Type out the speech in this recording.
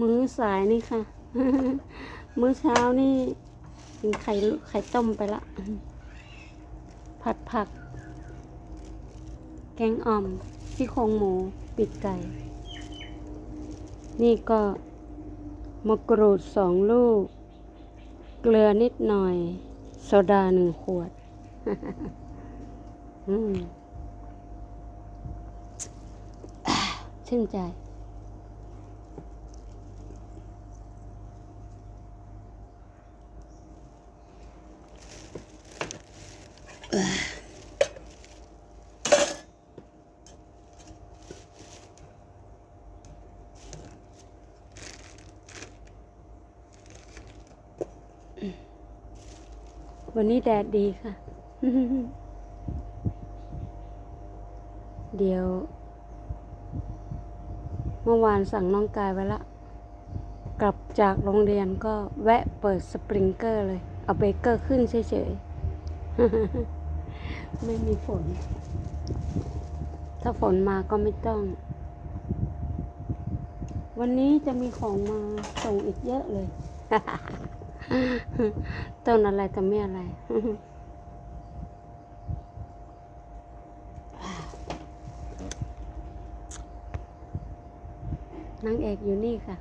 มื้อสายนี่ค่ะ มื้อเช้านี่กินไข่ไข่ต้มไปละ ผัดผัก แกงอ่อมซี่โครงหมูปีกไก่ นี่ก็มะกรูดสองลูก เกลือนิดหน่อย โซดาหนึ่งขวด ชื่นใจ วันนี้แดดดีค่ะ เดี๋ยว เมื่อวานสั่งน้องกายไว้ละ กลับจากโรงเรียนก็แวะเปิดสปริงเกอร์เลย เอาเบเกอร์ขึ้นเฉยๆ ไม่มีฝน ถ้าฝนมาก็ไม่ต้อง วันนี้จะมีของมาส่งอีกเยอะเลย ต้นอะไรแต่ไม่อะไรนางเอกอยู่นี่ค่ะ